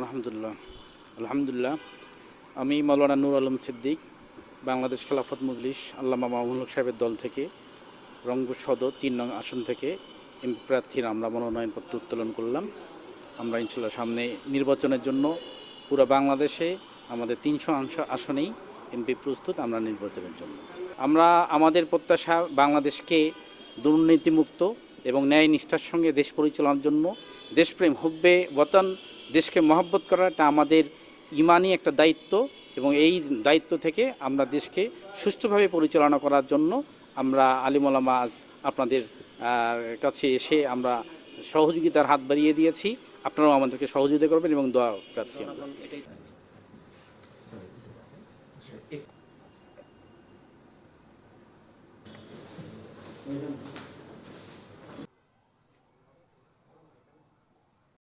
আলহামদুলিল্লাহ। আলহামদুলিল্লাহ, আমি মৌলানা নুর আলম সিদ্দিক, বাংলাদেশ খেলাফত মজলিস, আল্লামা মামুল সাহেবের দল থেকে, রংপুর সদর তিন নং আসন থেকে এমপি প্রার্থীর আমরা মনোনয়নপত্র উত্তোলন করলাম। আমরা ইনশাল্লাহ সামনে নির্বাচনের জন্য পুরো বাংলাদেশে আমাদের তিনশো আসনেই এমপি প্রস্তুত, আমরা নির্বাচনের জন্য। আমরা আমাদের প্রত্যাশা বাংলাদেশকে দুর্নীতিমুক্ত এবং ন্যায় নিষ্ঠার সঙ্গে দেশ পরিচালনার জন্য দেশপ্রেম, হুব্বে, বতন, দেশকে মহব্বত করাটা আমাদের ইমানি একটা দায়িত্ব এবং এই দায়িত্ব থেকে আমরা দেশকে সুষ্ঠুভাবে পরিচালনা করার জন্য আমরা আলিমুলামা আজ আপনাদের কাছে এসে আমরা সহযোগিতার হাত বাড়িয়ে দিয়েছি আপনারাও আমাদেরকে সহযোগিতা করবেন এবং দোয়া প্রার্থী.